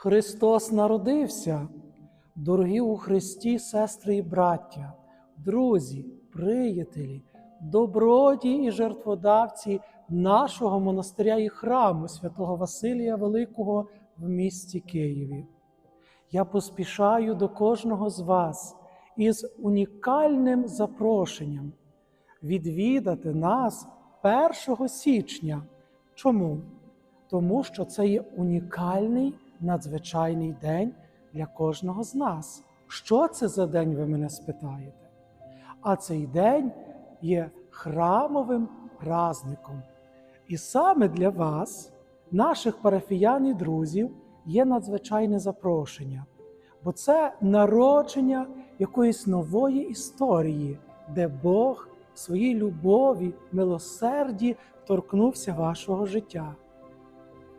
Христос народився, дорогі у Христі, сестри і браття, друзі, приятелі, добродії і жертводавці нашого монастиря і храму святого Василія Великого в місті Києві. Я поспішаю до кожного з вас із унікальним запрошенням відвідати нас 1 січня. Чому? Тому що це є унікальний надзвичайний день для кожного з нас. Що це за день, ви мене спитаєте? А цей день є храмовим праздником. І саме для вас, наших парафіян і друзів, є надзвичайне запрошення, бо це народження якоїсь нової історії, де Бог в своїй любові, милосерді торкнувся вашого життя.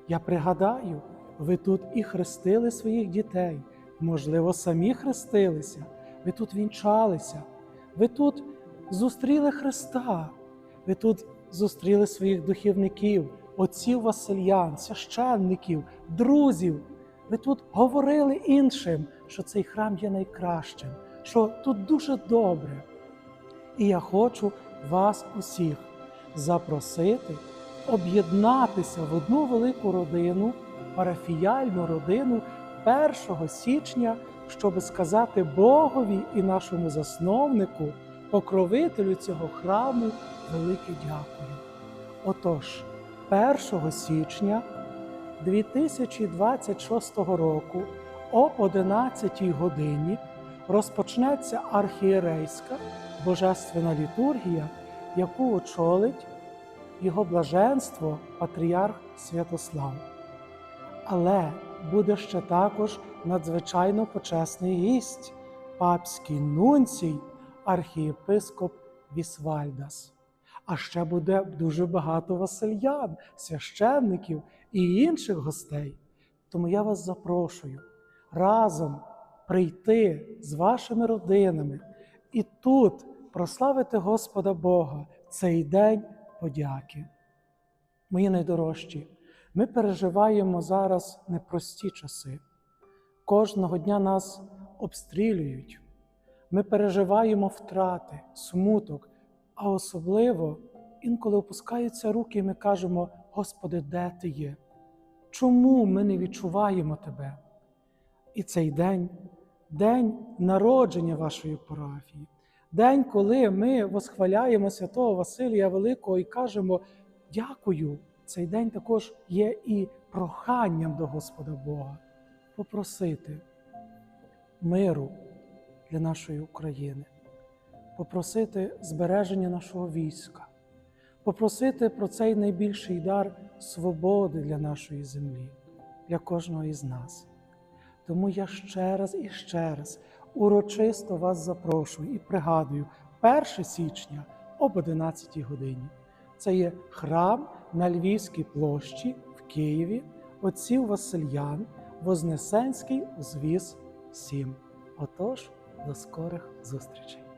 Я пригадаю, ви тут і хрестили своїх дітей, можливо, самі хрестилися, ви тут вінчалися, ви тут зустріли Христа, ви тут зустріли своїх духівників, отців Васильян, священників, друзів. Ви тут говорили іншим, що цей храм є найкращим, що тут дуже добре. І я хочу вас усіх запросити, об'єднатися в одну велику родину, парафіяльну родину 1 січня, щоб сказати Богові і нашому засновнику, покровителю цього храму, велике дякую. Отож, 1 січня 2026 року о 11 годині розпочнеться архієрейська божественна літургія, яку очолить його блаженство Патріарх Святослав. Але буде ще також надзвичайно почесний гість, папський нунцій, архієпископ Вісвальдас. А ще буде дуже багато васильян, священників і інших гостей. Тому я вас запрошую разом прийти з вашими родинами і тут прославити Господа Бога цей день подяки. Мої найдорожчі, ми переживаємо зараз непрості часи. Кожного дня нас обстрілюють. Ми переживаємо втрати, смуток, а особливо інколи опускаються руки, і ми кажемо: Господи, де ти є? Чому ми не відчуваємо Тебе? І цей день день народження вашої парафії, день, коли ми восхваляємо святого Василія Великого і кажемо дякую. Цей день також є і проханням до Господа Бога попросити миру для нашої України, попросити збереження нашого війська, попросити про цей найбільший дар свободи для нашої землі, для кожного із нас. Тому я ще раз і ще раз урочисто вас запрошую і пригадую 1 січня об 11 годині. Це є храм на Львівській площі в Києві, отців Васильян, Вознесенський узвіз 7. Отож, до скорих зустрічей!